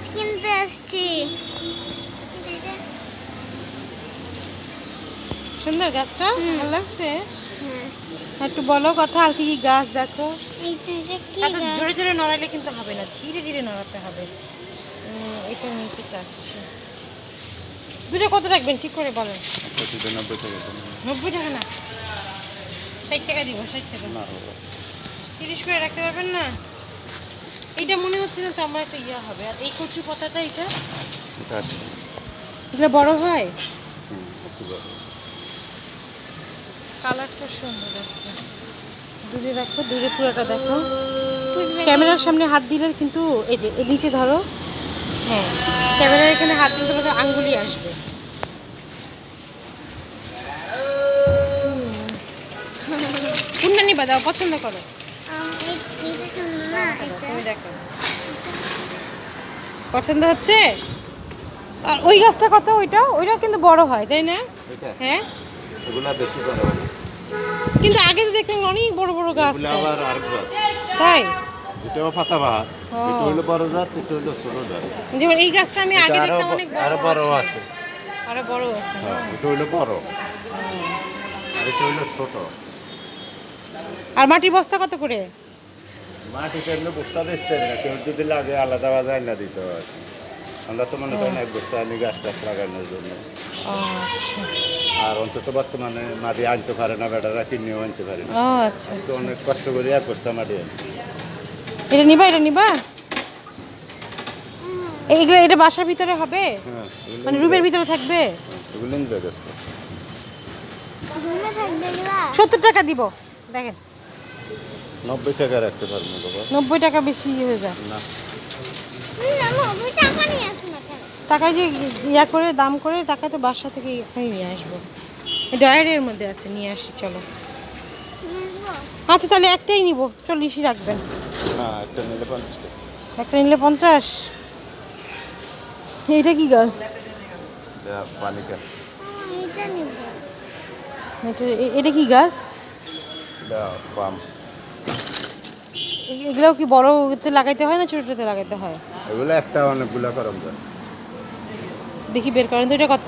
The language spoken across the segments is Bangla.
গাছ কিনতে আসছি। সুন্দর গাছটা ভালো লাগছে? হ্যাঁ। একটু বলো কথা আর কি কি গাছ দেখো? এত জোরে জোরে নড়াইলে কিন্তু হবে না ধীরে ধীরে নড়াতে হবে। এটা নিতে চাচ্ছি। দুটো কত রাখবেন ঠিক করে বলেন? নব্বই টাকা নব্বই টাকা না? ষাট টাকা দিব ষাট টাকা। না। তিরিশ করে রাখতে পারবেন না? এটা মনে হচ্ছে না তো আমার একটা ইয়ে হবে। আর এই কচু পাতাটা এটা? এটা আছে। বড় হয়। কালারটা সুন্দর আছে। দূরে রাখো দূরে পুরোটা দেখো। ক্যামেরার সামনে হাত দিলে কিন্তু এই যে এই নিচে ধরো। হ্যাঁ ক্যামেরার এখানে হাত দিলে তোমাকে আঙ্গুলি আসবে। কোনটা নিবা দাও পছন্দ করো আম, এই- এইটা সুন্দর না এটা তুমি দেখো। পছন্দ হচ্ছে? আর ওই গাছটা কত? ওইটা? ওইটা কিন্তু বড় হয় তাই না? হ্যাঁ? এগুলা বেশি বড় হবে। কিন্তু আগে তো দেখতাম অনেক বড় বড় গাছ। আবার আরেক জাত। তাই? এটাও পাতা এটা হলো বড় জাত এটা হলো ছোট জাত। যেমন এই গাছটা আমি আগে এটা দেখতাম অনেক বড় বড় আছে। আরও বড় আছে হ্যাঁ। এটা হলো বড়। আর এটা হলো ছোট। আর মাটির বস্তা কত করে? মাটিতে এমনি বস্তা বেচতে না কেউ যদি লাগে আলাদা বাজার না দিতে হয়। আমরা তো মনে করেন এক বস্তা আনি গাছ টাছ লাগানোর জন্য। আচ্ছা। আর অন্তত বর্তমানে মাটি আনতে পারে না বেটারা কিনেও আনতে পারে না। আচ্ছা তো অনেক কষ্ট করে এক বস্তা মাটি আনছে। এটা নিবা এটা নিবা? এইগুলো এটা বাসার ভিতরে হবে? হ্যাঁ মানে রুমের ভিতরে থাকবে? হ্যাঁ, সত্তর টাকা দিব। দেখেন। নব্বই টাকা রাখতে পারব বাবা নব্বই টাকা বেশি হয়ে যায়। না। টাকা যে ইয়া করে দাম করে টাকা তো বাসা থেকে এখানে নিয়ে আসব। ডয়ারের মধ্যে আছে নিয়ে আসি চলো। আচ্ছা তাহলে একটাই নিব চল্লিশই রাখবেন। না একটা নিলে পঞ্চাশ একটা নিলে পঞ্চাশ? এইটা কি গাছ? নিব এটা এটা কি গাছ? পাম এ- এগুলোও কি বড়তে লাগাইতে হয় না ছোটোতে লাগাইতে হয়? এগুলো একটা অনেকগুলো করম দেখি বের করেন তো এটা কত?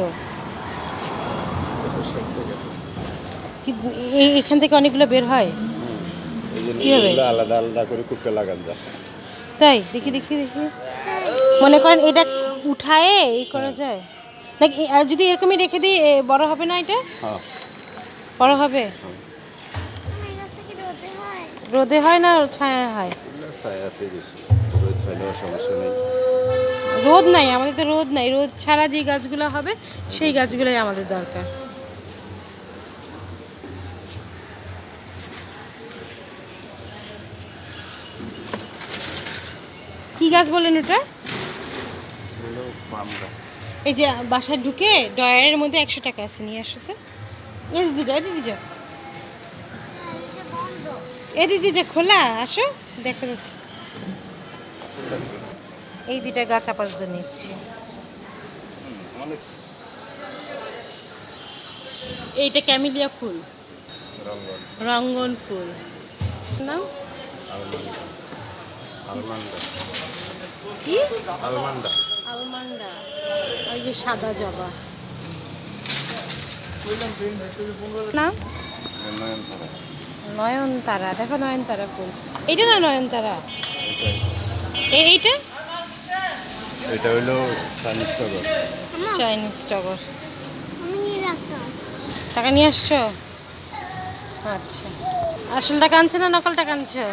এখান থেকে অনেকগুলো বের হয়? এগুলো আলাদা আলাদা করে কুটতে লাগান যায়। তাই? দেখি দেখি দেখি। মনে করেন এটা উঠায়ে এই করা যায়? নাকি যদি এরকমই রেখে দিই বড় হবে না এটা? হ্যাঁ। বড় হবে হুম, এই গাছটা কি রোদে হয় রোদে হয় না ছায়া হয়? এগুলো ছায়াতে বেশি। রোদ সমস্যা নেই। রোদ নাই আমাদের তো রোদ নাই। রোদ ছাড়া যে গাছগুলো হবে সেই গাছগুলোই আমাদের দরকার। কি গাছ বলেন ওটা? এই যে বাসায় ঢুকে ডয়ারের মধ্যে একশো টাকা আছে নিয়ে আসো তো। এ দিদি যা দিদি যা এটা বন্ধ এ দিদি যা খোলা, আসো, দেখা যাচ্ছে। এই দুটা গাছ আপাতত নিচ্ছি। এইটা ক্যামিলিয়া ফুল। রঙ্গন ফুল। আলমান্ডা। ওই যে সাদা জবা। নাম নয়নতারা দেখো নয়নতারা ফুল। এইটা না নয়নতারা? এইটা? এটা হলো চাইনিজ টগর চাইনিজ টগর আমি নিয়ে রাখতাম। টাকা নিয়ে আসছো? আচ্ছা। আসল টাকা আনছো না নকল টাকা আনছো